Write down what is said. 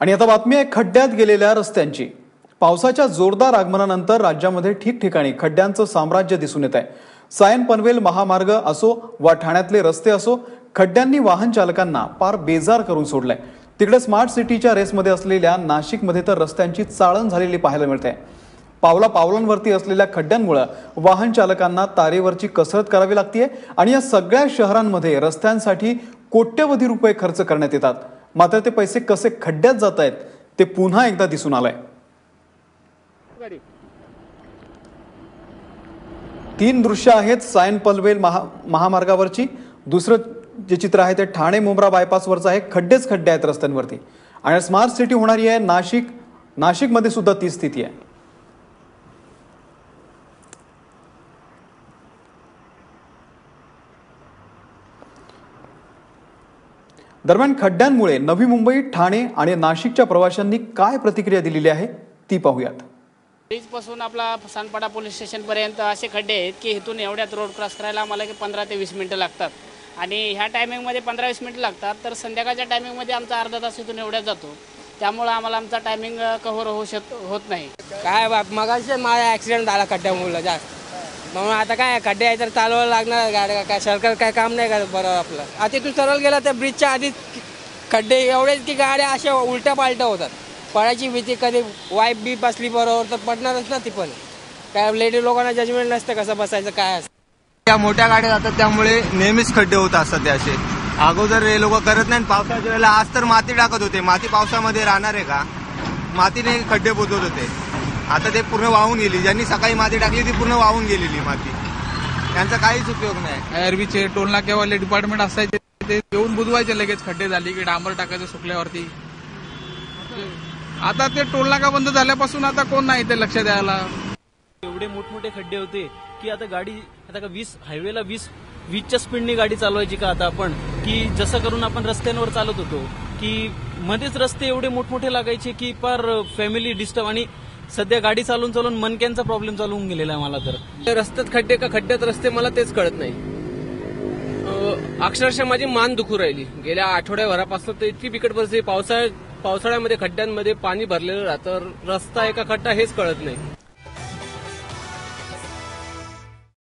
आणि आता बातमी आहे खड्ड्यात गेलेल्या रस्त्यांची. पावसाच्या जोरदार आगमनानंतर राज्यामध्ये ठिकठिकाणी खड्ड्यांचं साम्राज्य दिसून येत आहे. सायन पनवेल महामार्ग असो वा ठाण्यातले रस्ते असो खड्ड्यांनी वाहन चालकांना पार बेजार करून सोडलंय. तिकडे स्मार्ट सिटीच्या रेसमध्ये असलेल्या नाशिकमध्ये तर रस्त्यांची चाळण झालेली पाहायला मिळते. पावला पावलांवरती असलेल्या खड्ड्यांमुळे वाहन चालकांना तारेवरची कसरत करावी लागते आणि या सगळ्या शहरांमध्ये रस्त्यांसाठी कोट्यवधी रुपये खर्च करण्यात येतात. मात्र ते पैसे कसे खड्ड्यात जात आहेत ते पुन्हा एकदा दिसून आलंय. तीन दृश्य आहेत सायन पलवेल महा महामार्गावरची. दुसरं जे चित्र आहे ते ठाणे मुंब्रा बायपासवरचं आहे खड्डेच खड्डे आहेत रस्त्यांवरती. आणि स्मार्ट सिटी होणारी आहे नाशिक. नाशिकमध्ये सुद्धा ती स्थिती आहे. दरम्यान खड्ड्यांमुळे नवी मुंबई ठाणे आणि नाशिकच्या प्रवाशांनी काय प्रतिक्रिया दिलेली आहे ती पाहूयात. पासून आपला सानपाडा पोलीस स्टेशनपर्यंत असे खड्डे आहेत की इथून एवढ्यात रोड क्रॉस करायला आम्हाला की पंधरा ते वीस मिनटं लागतात. आणि ह्या टायमिंगमध्ये पंधरा वीस मिनटं लागतात तर संध्याकाळच्या टायमिंगमध्ये आमचा अर्धा तास इथून एवढ्यात जातो. त्यामुळं आम्हाला आमचा टायमिंग कव्हर होऊ शक होत नाही. काय बाप मगाशी माझा ऍक्सिडेंट झाला खड्ड्यामुळं जास्त. म्हणून आता काय खड्डे आहे तर चालवायला लागणार गाड्या. काय सरकार काय काम नाही करत बरं आपलं. आता तू सरळ गेला तर ब्रिजच्या आधीच खड्डे एवढेच की गाड्या अशा उलट्या पालट्या होतात. पडायची भीती कधी वाईफ बी असली बरोबर तर पडणारच ना ती पण. काय लेडी लोकांना जजमेंट नसतं कसं बसायचं काय असतं त्या मोठ्या गाड्या जातात त्यामुळे नेहमीच खड्डे होत असतात ते असे. अगोदर हे लोक करत नाही पावसाच्या वेळेला आज तर माती टाकत होते. माती पावसामध्ये राहणार आहे का? मातीने खड्डे बुजवत होते. आता ते पूर्ण वाहून गेली. ज्यांनी सकाळी माती टाकली ती पूर्ण वाहून गेलेली माती. त्यांचा काहीच उपयोग नाही. एरवीचे टोल नाक्यावाले डिपार्टमेंट असायचे ते येऊन बुधवायचे लगेच खड्डे झाले की डांबर टाकायचं सुकल्यावरती. आता ते टोल नाका बंद झाल्यापासून आता कोण नाही ते लक्ष द्यायला. एवढे मोठमोठे खड्डे होते की आता गाडी आता का वीस हायवेला वीस वीसच्या स्पीडने गाडी चालवायची का आता आपण? की जसं करून आपण रस्त्यांवर चालत होतो की मध्येच रस्ते एवढे मोठमोठे लागायचे की पार फॅमिली डिस्टर्ब आणि सध्या गाडी चालून चालून मनक्यांचा प्रॉब्लेम चालू होऊन गेलेला आहे मला तर. रस्त्यात खड्डे का खड्ड्यात रस्ते मला तेच कळत नाही. अक्षरशः माझी मान दुखू राहिली. गेल्या आठवड्याभरापासून तर इतकी बिकट परिस्थिती. पावसाळ्या पावसाळ्यामध्ये खड्ड्यांमध्ये पाणी भरलेलं राहतं. रस्ता आहे का खड्डा हेच कळत नाही.